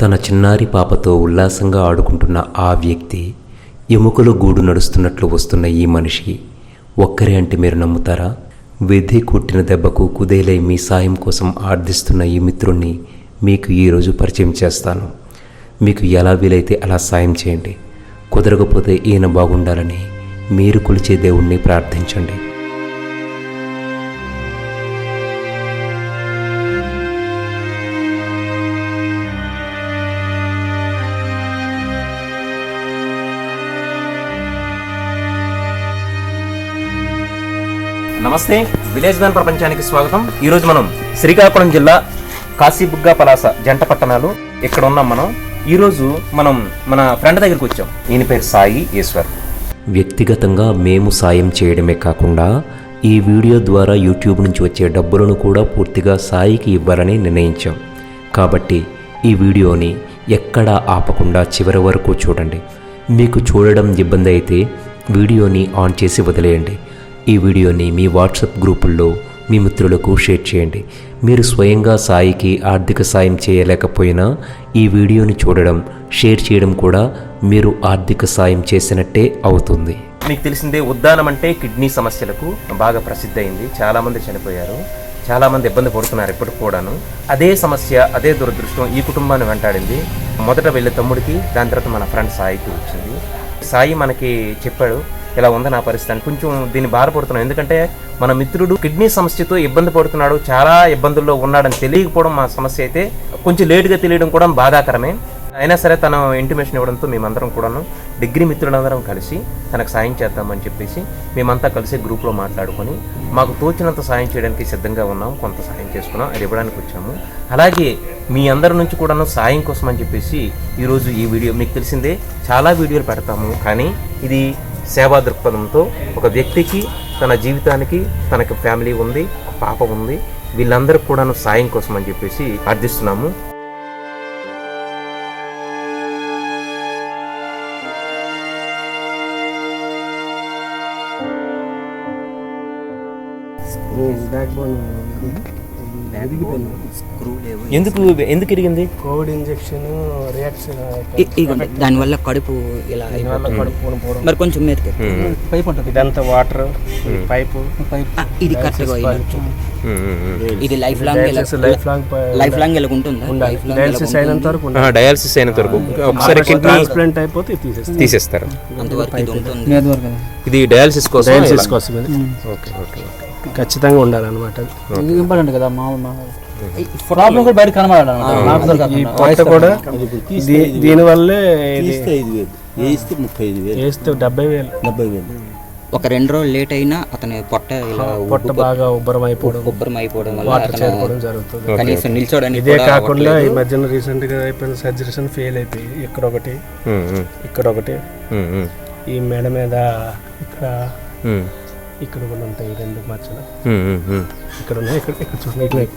తన చిన్నారి పాపతో ఉల్లాసంగా ఆడుకుంటున్న ఆ వ్యక్తి ఎముకలు గూడు నడుస్తున్నట్లు వస్తున్న ఈ మనిషి ఒక్కరే అంటే మీరు నమ్ముతారా? విధి కుట్టిన దెబ్బకు కుదేలై మీ సాయం కోసం ఆర్థిస్తున్న ఈ మిత్రుణ్ణి మీకు ఈరోజు పరిచయం చేస్తాను. మీకు ఎలా వీలైతే అలా సాయం చేయండి. కుదరకపోతే ఈయన బాగుండాలని మీరు కొలిచే దేవుణ్ణి ప్రార్థించండి. నమస్తే. విలేజ్ మ్యాన్ ప్రపంచానికి స్వాగతం. ఈరోజు మనం శ్రీకాకుళం జిల్లా కాశీబుగ్గ పలాస జంట పట్టణాలు ఇక్కడ ఉన్నాం మనం ఈరోజు మనం మన ఫ్రెండ్ దగ్గరికి వచ్చాం. ఈయన పేరు సాయి ఈశ్వర్. వ్యక్తిగతంగా మేము సాయం చేయడమే కాకుండా ఈ వీడియో ద్వారా యూట్యూబ్ నుంచి వచ్చే డబ్బులను కూడా పూర్తిగా సాయికి ఇవ్వాలని నిర్ణయించాం. కాబట్టి ఈ వీడియోని ఎక్కడా ఆపకుండా చివరి వరకు చూడండి. మీకు చూడడం ఇబ్బంది అయితే వీడియోని ఆన్ చేసి వదిలేయండి. ఈ వీడియోని మీ వాట్సాప్ గ్రూపుల్లో మీ మిత్రులకు షేర్ చేయండి. మీరు స్వయంగా సాయికి ఆర్థిక సాయం చేయలేకపోయినా ఈ వీడియోని చూడడం షేర్ చేయడం కూడా మీరు ఆర్థిక సాయం చేసినట్టే అవుతుంది. మీకు తెలిసిందే ఉద్దానం అంటే కిడ్నీ సమస్యలకు బాగా ప్రసిద్ధి అయింది చాలామంది చనిపోయారు. చాలామంది ఇబ్బంది పడుతున్నారు ఇప్పటికి కూడాను. అదే సమస్య అదే దురదృష్టం ఈ కుటుంబాన్ని వెంటాడింది. మొదట వెళ్ళే తమ్ముడికి దాని తర్వాత మన ఫ్రెండ్ సాయికి వచ్చింది. సాయి మనకి చెప్పాడు ఇలా ఉంది నా పరిస్థితి అని కొంచెం దీన్ని బాధపడుతున్నాం. ఎందుకంటే మన మిత్రుడు కిడ్నీ సమస్యతో ఇబ్బంది పడుతున్నాడు చాలా ఇబ్బందుల్లో ఉన్నాడని తెలియకపోవడం మా సమస్య అయితే కొంచెం లేటుగా తెలియడం కూడా బాధాకరమే. అయినా సరే తన ఇంటిమేషన్ ఇవ్వడంతో మేమందరం కూడాను డిగ్రీ మిత్రులందరం కలిసి తనకు సాయం చేద్దామని చెప్పేసి మేమంతా కలిసి గ్రూప్లో మాట్లాడుకొని మాకు తోచినంత సాయం చేయడానికి సిద్ధంగా ఉన్నాం కొంత సాయం చేసుకున్నాం అది ఇవ్వడానికి వచ్చాము. అలాగే మీ అందరి నుంచి కూడాను సాయం కోసం అని చెప్పేసి ఈరోజు ఈ వీడియో మీకు తెలిసిందే. చాలా వీడియోలు పెడతాము కానీ ఇది సేవా దృక్పథంతో ఒక వ్యక్తికి తన జీవితానికి తనకి ఫ్యామిలీ ఉంది పాప ఉంది వీళ్ళందరికీ కూడాను సాయం కోసం అని చెప్పేసి అర్థిస్తున్నాము బ్యాక్ బోన్ ఎందుకు ఎందుకు ఇరిగింది? కోవిడ్ ఇంజెక్షన్ రియాక్షన్ దానివల్ల కడుపు ఇలా పోవడం. మరి కొంచెం మీదకి పైప్ ఉంటుంది. ఇదంతా వాటర్ పైపు. ఆ, ఇది కరెక్ట్గా ఇది life long life long life long ఇలా ఉంటుందా డయాలసిస్ అయినంత వరకు డయాలసిస్ అయినంత వరకు. ఒకసారి కిడ్నీ ట్రాన్స్ప్లాంట్ అయిపోతే తీసేస్తారు. అంతవరకు ఇది ఉంటుంది. ఇది డయాలసిస్ కోసం డయాలసిస్ కోసం ఇది. Okay okay. ఖచ్చితంగా ఉండాలన్నమాట. ఇది ఇంపార్టెంట్ కదా ప్రాబ్లం కూడా బయట కనబడాలి ఈ దీనివల్లే వేలు. వేస్తే ముప్పై ఐదు వేలు. వేస్తే డెబ్బై వేలు. డెబ్బై వేలు. ఒక రెండు రోజులు లేట్ అయినా అతని పొట్ట ఇలా పొట్ట బాగా ఉబ్బరం అయిపోవడం ఉబ్బరం అయిపోవడం వల్ల చేరుకోవడం జరుగుతుంది. కనీసం నిల్చోడానికి ఇదే కూడా కాకుండా ఈ మధ్యన రీసెంట్గా అయిపోయిన సర్జరీషన్ ఫెయిల్ అయిపోయి ఇక్కడ ఒకటి ఇక్కడ ఒకటి ఈ మెడ మీద ఇక్కడ ఇక్కడ కూడా ఉంటాయి రెండు మధ్యన ఇక్కడ ఉన్నాయి ఇక్కడ ఇక్కడ చూడండి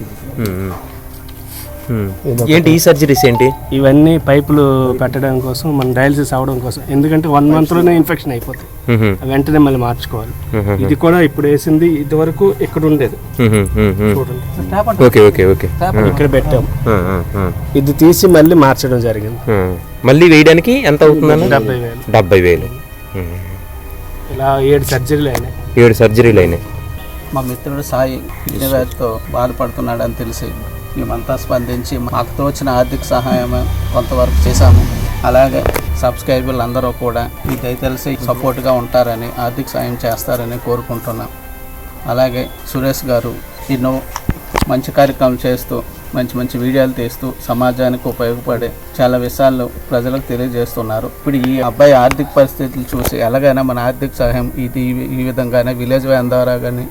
ఏంటి ఈ సర్జరీస్ ఏంటి? ఇవన్నీ పైపులు పెట్టడం కోసం మన డయాలసిస్ అవడం కోసం. ఎందుకంటే వన్ మంత్లోనే ఇన్ఫెక్షన్ అయిపోతాయి. వెంటనే మళ్ళీ మార్చుకోవాలి. ఇది కూడా ఇప్పుడు వేసింది ఇది వరకు ఇక్కడ ఉండేది. చూడండి. Okay okay okay. ఇక్కడ పెట్టాం. ఇది తీసి మళ్ళీ మార్చడం జరిగింది. మళ్ళీ వేయడానికి ఎంత అవుతుందన్న? డెబ్బై వేలు. డెబ్బై వేలు. ఇలా ఏడు సర్జరీలు అయినాయి. ఏడు సర్జరీలు అయినాయి. మా మిత్రుడు సాయి వ్యాధితో బాధపడుతున్నాడని తెలిసి మేమంతా స్పందించి మాకు తోచిన ఆర్థిక సహాయం కొంతవరకు చేశాము. అలాగే సబ్స్క్రైబర్లు అందరూ కూడా మీకు తెలిసి సపోర్ట్గా ఉంటారని ఆర్థిక సాయం చేస్తారని కోరుకుంటున్నాం. అలాగే సురేష్ గారు ఎన్నో మంచి కార్యక్రమం చేస్తూ మంచి మంచి వీడియోలు తీస్తూ సమాజానికి ఉపయోగపడే చాలా విషయాలు ప్రజలకు తెలియజేస్తున్నారు. ఇప్పుడు ఈ అబ్బాయి ఆర్థిక పరిస్థితులు చూసి ఎలాగైనా మన ఆర్థిక సహాయం ఇది ఈ- ఈ విధంగానే విలేజ్ వ్యాన్ ద్వారా కానీ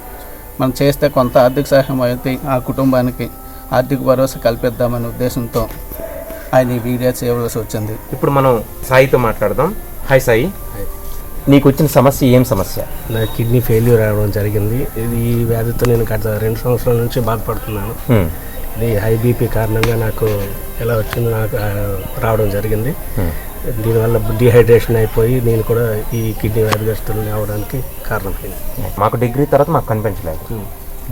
మనం చేస్తే కొంత ఆర్థిక సహాయం అయితే ఆ కుటుంబానికి ఆర్థిక భరోసా కల్పిద్దామనే ఉద్దేశంతో ఆయన ఈ వీడియో చేయవలసి వచ్చింది. ఇప్పుడు మనం సాయితో మాట్లాడదాం. హాయ్ సాయి. నీకు వచ్చిన సమస్య ఏం సమస్య? నా కిడ్నీ ఫెయిల్యూర్ అవడం జరిగింది. ఇది ఈ వ్యాధితో నేను గత రెండు సంవత్సరాల నుంచి బాధపడుతున్నాను. ఇది హై బీపీ కారణంగా నాకు ఎలా వచ్చిందో నాకు రావడం జరిగింది. దీనివల్ల డిహైడ్రేషన్ అయిపోయి నేను కూడా ఈ కిడ్నీ వ్యాధిగ్రస్తులు అవడానికి కారణమైంది. మాకు డిగ్రీ తర్వాత మాకు కనిపించలేదు.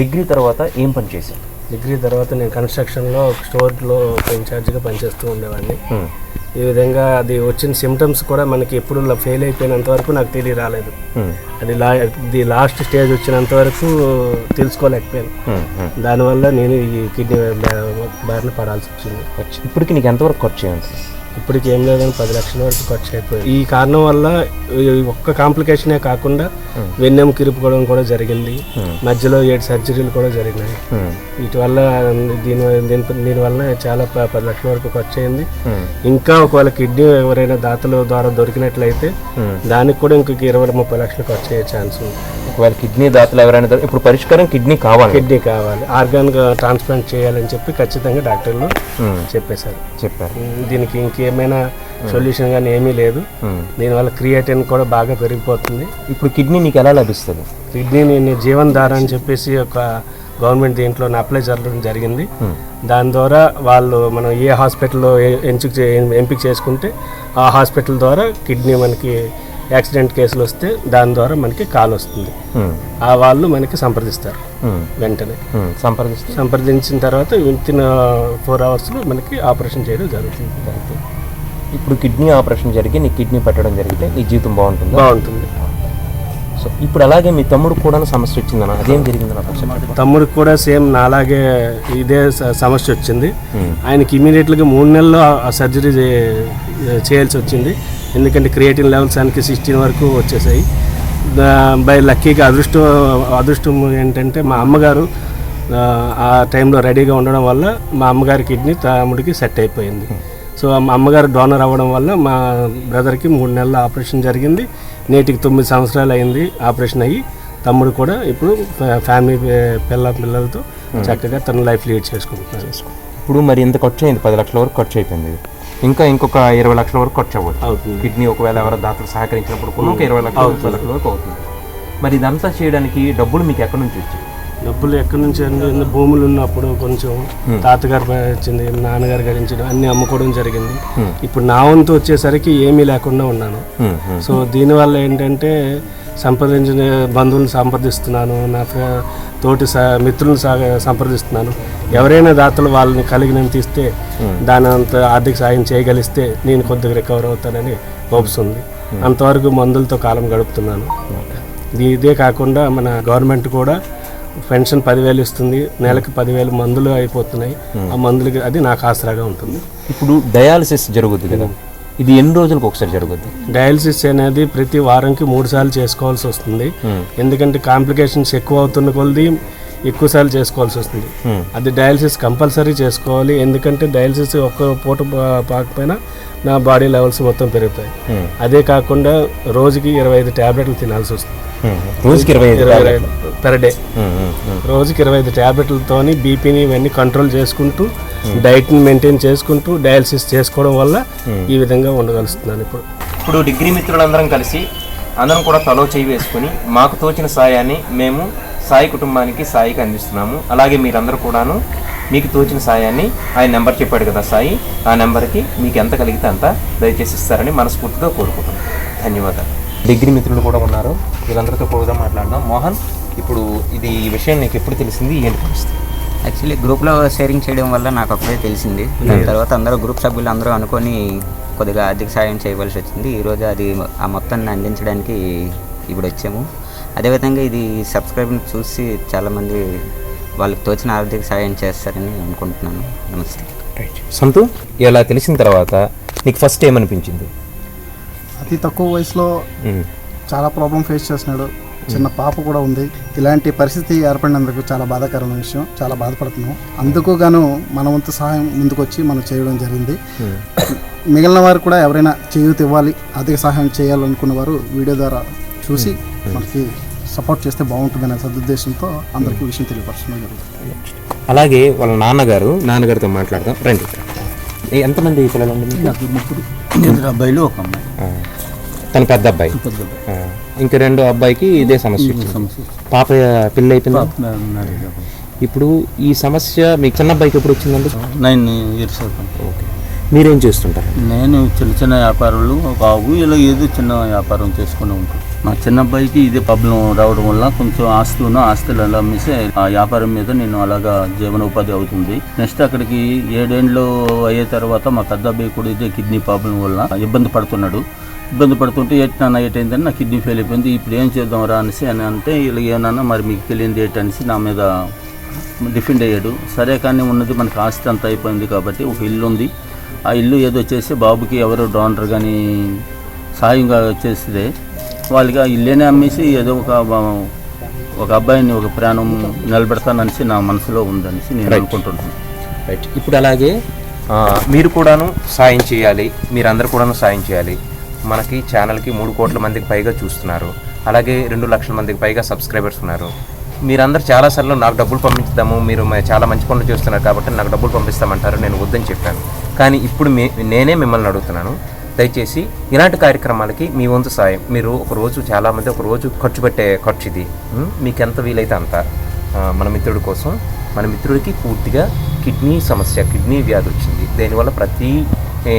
డిగ్రీ తర్వాత ఏం పని చేశాను డిగ్రీ తర్వాత నేను కన్స్ట్రక్షన్లో స్టోర్లో ఇన్ఛార్జ్గా పనిచేస్తూ ఉండేవాడిని. ఈ విధంగా అది వచ్చిన సిమ్టమ్స్ కూడా మనకి ఎప్పుడు ఫెయిల్ అయిపోయినంత వరకు నాకు తెలియ రాలేదు అది లా ది లాస్ట్ స్టేజ్ వచ్చినంత వరకు తెలుసుకోలేకపోయాను. దానివల్ల నేను ఈ కిడ్నీ బారిన పడాల్సి వచ్చింది వచ్చి ఇప్పటికి నీకు ఎంతవరకు ఖర్చు చేయాలి ఇప్పటికి ఏం లేదని పది లక్షల వరకు ఖర్చు అయిపోయింది ఈ కారణం వల్ల ఈ ఒక్క కాంప్లికేషనే కాకుండా వెన్నెము కిరుపుకోవడం కూడా జరిగింది. మధ్యలో ఏడు సర్జరీలు కూడా జరిగినాయి. వీటి వల్ల దీని దీని దీనివల్ల చాలా పది లక్షల వరకు ఖర్చు అయింది ఇంకా ఒకవేళ కిడ్నీ ఎవరైనా దాతల ద్వారా దొరికినట్లయితే దానికి కూడా ఇంకొక ఇరవై ముప్పై లక్షలు ఖర్చు అయ్యే ఛాన్స్ ఉంది. ఒకవేళ కిడ్నీ దాతలు ఎవరైనా ఇప్పుడు పరిష్కారం కిడ్నీ కావాలి. కిడ్నీ కావాలి. ఆర్గాన్ ట్రాన్స్ప్లాంట్ చేయాలని చెప్పి ఖచ్చితంగా డాక్టర్లు చెప్పేశారు. చెప్పారు. దీనికి ఇంకేమైనా సొల్యూషన్ కానీ ఏమీ లేదు. దీనివల్ల క్రియేటిన్ కూడా బాగా పెరిగిపోతుంది. ఇప్పుడు కిడ్నీ నీకు ఎలా లభిస్తుంది? కిడ్నీని జీవన్ ధార అని చెప్పేసి ఒక గవర్నమెంట్ దీంట్లో అప్లై చేయడం జరిగింది. దాని ద్వారా వాళ్ళు మనం ఏ హాస్పిటల్లో చే- ఎంపిక చేసుకుంటే ఆ హాస్పిటల్ ద్వారా కిడ్నీ మనకి యాక్సిడెంట్ కేసులు వస్తే దాని ద్వారా మనకి కాల్ వస్తుంది. ఆ వాళ్ళు మనకి సంప్రదిస్తారు. వెంటనే. సంప్రదించిన తర్వాత విత్ ఇన్ ఫోర్ అవర్స్లో మనకి ఆపరేషన్ చేయడం జరుగుతుంది. ఇప్పుడు కిడ్నీ ఆపరేషన్ జరిగి నీ కిడ్నీ పెట్టడం జరిగితే నీ జీవితం బాగుంటుంది? బాగుంటుంది. సో ఇప్పుడు అలాగే మీ తమ్ముడు కూడా సమస్య వచ్చిందన్న అదేం జరిగిందన్న తమ్ముడికి కూడా సేమ్ నాలాగే ఇదే సమస్య వచ్చింది. ఆయనకి ఇమీడియట్గా మూడు నెలల్లో ఆ సర్జరీ చేయాల్సి వచ్చింది. ఎందుకంటే క్రియేటిన్ లెవెల్స్ ఆయనకి సిక్స్టీన్ వరకు వచ్చేసాయి. బై లక్కీగా అదృష్టం అదృష్టం ఏంటంటే మా అమ్మగారు ఆ టైంలో రెడీగా ఉండడం వల్ల మా అమ్మగారి కిడ్నీ తమ్ముడికి సెట్ అయిపోయింది. సో మా అమ్మగారు డోనర్ అవ్వడం వల్ల మా బ్రదర్కి మూడు నెలల ఆపరేషన్ జరిగింది. నేటికి తొమ్మిది సంవత్సరాలు అయింది ఆపరేషన్ అయ్యి. తమ్ముడు కూడా ఇప్పుడు ఫ్యా- ఫ్యామిలీ పిల్ల పిల్లలతో చక్కగా తన లైఫ్ లీడ్ చేసుకుంటున్నాడు. ఇప్పుడు మరి ఇంత ఖర్చు అయింది పది లక్షల వరకు ఖర్చు అయిపోయింది. ఇంకా ఇంకొక ఇరవై లక్షల వరకు ఖర్చు అవుతుంది. కిడ్నీ ఒకవేళ ఎవరో దాతలు సహకరించినప్పుడు కూడా ఒక ఇరవై లక్షలు లక్షల వరకు అవుతుంది. మరి ఇదంతా చేయడానికి డబ్బులు మీకు ఎక్కడి నుంచి వచ్చాయి? డబ్బులు ఎక్కడి నుంచి అండి ఎన్ని భూములు ఉన్నప్పుడు కొంచెం తాతగారు వచ్చింది నాన్నగారు గడించడం అన్ని అమ్ముకోవడం జరిగింది. ఇప్పుడు నా వంతు వచ్చేసరికి ఏమీ లేకుండా ఉన్నాను. ఉమ్, సో దీనివల్ల ఏంటంటే సంప్రదించిన బంధువులను సంప్రదిస్తున్నాను నా తోటి మిత్రులను సంప్రదిస్తున్నాను. ఎవరైనా దాతలు వాళ్ళని కలిగినంత ఇస్తే దాని అంత ఆర్థిక సాయం చేయగలిస్తే నేను కొద్దిగా రికవర్ అవుతానని హోప్స్ ఉంది. అంతవరకు మందులతో కాలం గడుపుతున్నాను. ఇది- ఇదే కాకుండా మన గవర్నమెంట్ కూడా పెన్షన్ పదివేలు ఇస్తుంది నెలకి పదివేలు మందులు అయిపోతున్నాయి. ఆ మందులకి అది నాకు ఆసరాగా ఉంటుంది. ఇప్పుడు డయాలసిస్ జరుగుద్ది కదా. ఇది ఎన్ని రోజులకు ఒకసారి జరుగుద్ది? డయాలసిస్ అనేది ప్రతి వారంకి మూడు సార్లు చేసుకోవాల్సి వస్తుంది. ఎందుకంటే కాంప్లికేషన్స్ ఎక్కువ అవుతున్న కొలది ఎక్కువ సార్లు చేసుకోవాల్సి వస్తుంది. అది డయాలసిస్ కంపల్సరీ చేసుకోవాలి. ఎందుకంటే డయాలసిస్ ఒక్క పూట పాకపోయినా నా బాడీ లెవెల్స్ మొత్తం పెరుగుతాయి. అదే కాకుండా రోజుకి ఇరవై ఐదు ట్యాబ్లెట్లు తినాల్సి వస్తుంది. ఉమ్, రోజుకి ఇరవై ఐదు పెర్ డే. రోజుకి ఇరవై ఐదు ట్యాబ్లెట్లతోని బీపీని ఇవన్నీ కంట్రోల్ చేసుకుంటూ డైట్ని మెయింటైన్ చేసుకుంటూ డయాలసిస్ చేసుకోవడం వల్ల ఈ విధంగా ఉండగలుగుతున్నాను ఇప్పుడు. ఇప్పుడు డిగ్రీ మిత్రులందరం కలిసి అందరం కూడా తలో చేయి వేసుకుని మాకు తోచిన సాయాన్ని మేము సాయి కుటుంబానికి సాయికి అందిస్తున్నాము. అలాగే మీరందరూ కూడాను మీకు తోచిన సాయాన్ని ఆయన నెంబర్ చెప్పాడు కదా సాయి. ఆ నెంబర్కి మీకు ఎంత కలిగితే అంత దయచేసి ఇస్తారని మనస్ఫూర్తిగా కోరుకుంటున్నాం. ధన్యవాదాలు. డిగ్రీ మిత్రులు కూడా ఉన్నారు. వీళ్ళందరితో కూడా మాట్లాడదాం. మోహన్ ఇప్పుడు ఇది ఈ విషయం నీకు ఎప్పుడు తెలిసింది? ఏంటి పరిస్థితి? యాక్చువల్లీ గ్రూప్లో షేరింగ్ చేయడం వల్ల నాకు అప్పుడే తెలిసింది. దాని తర్వాత అందరూ గ్రూప్ సభ్యులు అందరూ అనుకొని కొద్దిగా ఆర్థిక సాయం చేయవలసి వచ్చింది. ఈరోజు అది ఆ మొత్తాన్ని అందించడానికి ఇప్పుడు వచ్చాము అదేవిధంగా ఇది సబ్స్క్రైబ్ చూసి చాలామంది వాళ్ళకి తోచిన ఆర్థిక సాయం చేస్తారని అనుకుంటున్నాను. నమస్తే. సంతు ఇలా తెలిసిన తర్వాత నీకు ఫస్ట్ ఏమనిపించింది? అతి తక్కువ వయసులో చాలా ప్రాబ్లం ఫేస్ చేస్తున్నాడు. చిన్న పాప కూడా ఉంది. ఇలాంటి పరిస్థితి ఏర్పడినందుకు చాలా బాధాకరమైన విషయం. చాలా బాధపడుతున్నాం. అందుకు గాను మన వంతు సహాయం ముందుకొచ్చి మనం చేయడం జరిగింది. మిగిలిన వారు కూడా ఎవరైనా చేయూత ఇవ్వాలి ఆర్థిక సహాయం చేయాలనుకున్న వారు వీడియో ద్వారా చూసి మనకి సపోర్ట్ చేస్తే బాగుంటుందనే సదుద్దేశంతో అందరికీ విషయం తెలియపరచడం జరుగుతుంది. అలాగే వాళ్ళ నాన్నగారు నాన్నగారితో మాట్లాడదాం. రండి. ఎంతమంది? నాకు ముగ్గురు. ఇద్దరు అబ్బాయిలు ఒక అమ్మాయి. తన పెద్ద అబ్బాయి. పెద్ద అబ్బాయి. ఇంక రెండో అబ్బాయికి ఇదే సమస్య పాప పిల్ల అయిపోయిందా? ఇప్పుడు ఈ సమస్య మీకు చిన్న అబ్బాయికి ఎప్పుడు వచ్చిందండి? Nine years okay. మీరేం చేస్తుంటారు? నేను చిన్న చిన్న వ్యాపారులు బాబు ఇలా ఏదో చిన్న వ్యాపారం చేసుకుని ఉంటాను మా చిన్న అబ్బాయికి ఇదే ప్రాబ్లం రావడం వల్ల కొంచెం ఆస్తి ఆస్తులు అలా అమ్మేసి ఆ వ్యాపారం మీద నేను అలాగా జీవనోపాధి అవుతుంది. నెక్స్ట్ అక్కడికి ఏడేండ్లు అయ్యే తర్వాత మా పెద్ద అబ్బాయి కూడా ఇదే కిడ్నీ ప్రాబ్లం వల్ల ఇబ్బంది పడుతున్నాడు. ఇబ్బంది పడుతుంటే ఎట్ నాన్న అయిందని నా కిడ్నీ ఫెయిల్ అయిపోయింది ఇప్పుడు ఏం చేద్దాం రా అనేసి అని అంటే ఇలా ఏమన్నా మరి మీకు తెలియదు ఏంటి అనేసి నా మీద డిఫెండ్ అయ్యాడు. సరే కానీ ఉన్నది మనకి ఆస్తి అంతా అయిపోయింది కాబట్టి ఒక ఇల్లు ఉంది ఆ ఇల్లు ఏదో వచ్చేసి బాబుకి ఎవరో డోనర్ కానీ సాయంగా వచ్చేస్తే వాళ్ళకి ఆ ఇల్లేనే అమ్మేసి ఏదో ఒక ఒక అబ్బాయిని ఒక ప్రాణం నిలబెడతాననేసి నా మనసులో ఉందనేసి నేను అనుకుంటున్నాను. రైట్ ఇప్పుడు అలాగే మీరు కూడాను సాయం చేయాలి. మీరందరూ కూడాను సాయం చేయాలి. మనకి ఛానల్కి మూడు కోట్ల మందికి పైగా చూస్తున్నారు. అలాగే రెండు లక్షల మందికి పైగా సబ్స్క్రైబర్స్ ఉన్నారు. మీరందరూ చాలాసార్లు నాకు డబ్బులు పంపించుదాము మీరు చాలా మంచి పనులు చేస్తున్నారు కాబట్టి నాకు డబ్బులు పంపిస్తామంటారు నేను వద్దని చెప్పాను. కానీ ఇప్పుడు మే నేనే మిమ్మల్ని అడుగుతున్నాను. దయచేసి ఇలాంటి కార్యక్రమాలకి మీ వంతు సాయం. మీరు ఒకరోజు చాలామంది ఒక రోజు ఖర్చు పెట్టే ఖర్చు ఇది. మీకు ఎంత వీలైతే అంత. మన మిత్రుడి కోసం మన మిత్రుడికి పూర్తిగా కిడ్నీ సమస్య కిడ్నీ వ్యాధి వచ్చింది. దీనివల్ల ప్రతి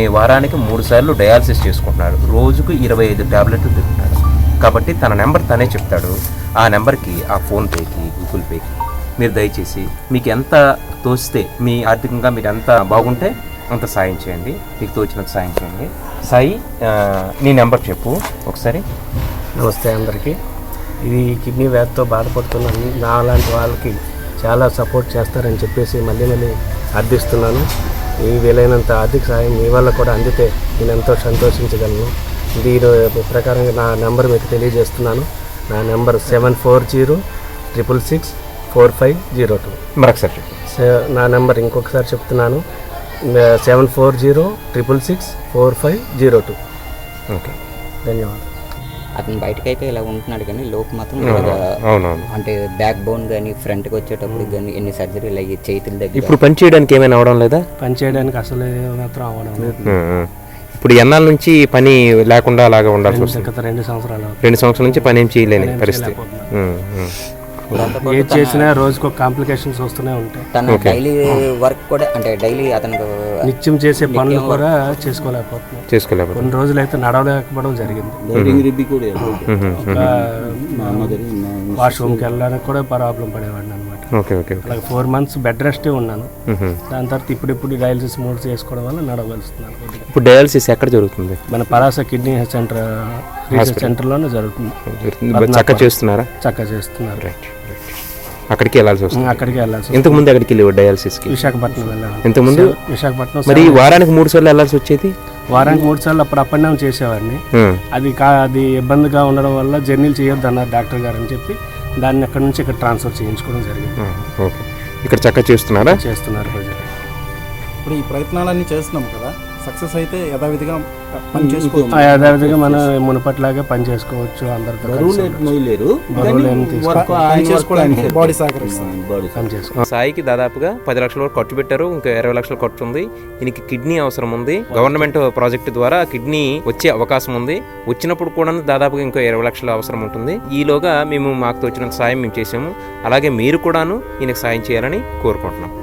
వారానికి మూడు సార్లు డయాలసిస్ చేసుకుంటున్నాడు. రోజుకు ఇరవై ఐదు టాబ్లెట్లు తింటున్నాడు. కాబట్టి తన నెంబర్ తనే చెప్తాడు. ఆ నెంబర్కి ఆ ఫోన్పేకి గూగుల్ పేకి మీరు దయచేసి మీకు ఎంత తోస్తే మీ ఆర్థికంగా మీరు ఎంత బాగుంటే అంత సాయం చేయండి. మీకు తోచినంత సాయం చేయండి. సాయి నీ నెంబర్ చెప్పు ఒకసారి. నమస్తే అందరికీ. ఇది కిడ్నీ వ్యాధితో బాధపడుతున్నాను నా లాంటి వాళ్ళకి చాలా సపోర్ట్ చేస్తారని చెప్పేసి మళ్ళీ మళ్ళీ అర్థిస్తున్నాను. ఈ వీలైనంత ఆర్థిక సాయం మీ వల్ల కూడా అందితే నేను ఎంతో సంతోషించగలను. దీని ప్రకారంగా నా నెంబర్ మీకు తెలియజేస్తున్నాను. నా number seven four zero triple six four five zero two. మరొకసారి నా నెంబర్ ఇంకొకసారి చెప్తున్నాను. Seven four zero triple six four five zero two. Okay. ధన్యవాదాలు. అతను బయటకు అయితే ఇలా ఉంటున్నాడు కానీ లోపు మాత్రం అంటే బ్యాక్ బోన్ కానీ ఫ్రంట్కి వచ్చేటప్పుడు కానీ ఎన్ని సర్జరీలు అయ్యి చేతుల దగ్గర. ఇప్పుడు పని చేయడానికి ఏమైనా అవడం లేదా? పని చేయడానికి అసలు మాత్రం అవ్వడం లేదు. ఇప్పుడు ఎన్నాళ్ళ నుంచి పని లేకుండా అలాగా ఉండాల్సి వస్తుంది. రెండు సంవత్సరాలు. రెండు సంవత్సరాల నుంచి పని ఏం చేయలేని పరిస్థితి. ఏది చేసినా రోజుకు కాంప్లికేషన్స్ వస్తూనే ఉంటాయి. తన డైలీ వర్క్ కూడా అంటే డైలీ అతనికి నిత్యం చేసే పనులు కూడా చేసుకోలేకపోతున్నాం చేసుకోలేకపోతే కొన్ని రోజులు అయితే నడవలేకపోవడం జరిగింది. ధైర్యం రిబ్బి కూడా ఒక వాష్రూమ్కి వెళ్ళడానికి కూడా ప్రాబ్లం పడేవాడిని ఓకే ఓకే అలాగే ఫోర్ మంత్స్ బెడ్ రెస్టే ఉన్నాను. దాని తర్వాత ఇప్పుడిప్పుడు డయాలసిస్ మూడు చేసుకోవడం వల్ల నడవగలుస్తున్నాను కొద్దిగా. ఇప్పుడు డయాలసిస్ ఎక్కడ జరుగుతుంది? మన పలాస కిడ్నీ సెంటర్ రీసెర్చ్ సెంటర్లోనే జరుగుతుంది. చక్క చేస్తున్నారా? చక్కగా చేస్తున్నారు. రైట్ అక్కడికి వెళ్ళాల్సి వస్తుంది. అక్కడికి వెళ్ళాల్సి ఇంతకు ముందు అక్కడికి వెళ్ళేవాడు డయాలసిస్కి? విశాఖపట్నం వెళ్ళాను. ఇంతకుముందు విశాఖపట్నం మరి వారానికి మూడు సార్లు వెళ్ళాల్సి వచ్చేది? వారానికి మూడు సార్లు అప్పుడు అప్ అండ్ డౌన్ చేసేవాడిని. ఉమ్. అది కా అది ఇబ్బందిగా ఉండడం వల్ల జర్నీలు చేయొద్దు అన్నారు డాక్టర్ గారు అని చెప్పి. దాన్ని అక్కడ నుంచి ఇక్కడ ట్రాన్స్ఫర్ చేయించుకోవడం జరిగింది. ఓకే. ఇక్కడ చక్క చేస్తున్నారా? చేస్తున్నారు ప్రజలు. ఇప్పుడు ఈ ప్రయత్నాలన్నీ చేస్తున్నాం కదా. సక్సెస్ అయితే యథావిధిగా పని చేసుకోవచ్చు. ఆ యథావిధిగా మనం మునుపట్లాగే పని చేసుకోవచ్చు అందరితో బాడీ చేసుకో సాయికి దాదాపుగా పది లక్షల వరకు ఖర్చు పెట్టారు ఇంకా ఇరవై లక్షల ఖర్చు ఉంది. ఈయనకి కిడ్నీ అవసరం ఉంది. గవర్నమెంట్ ప్రాజెక్ట్ ద్వారా కిడ్నీ వచ్చే అవకాశం ఉంది. వచ్చినప్పుడు కూడా దాదాపుగా ఇంకో ఇరవై లక్షల అవసరం ఉంటుంది. ఈలోగా మేము మాకు తోచినంత సాయం మేము చేసాము అలాగే మీరు కూడాను ఈయనకు సాయం చేయాలని కోరుకుంటున్నాం.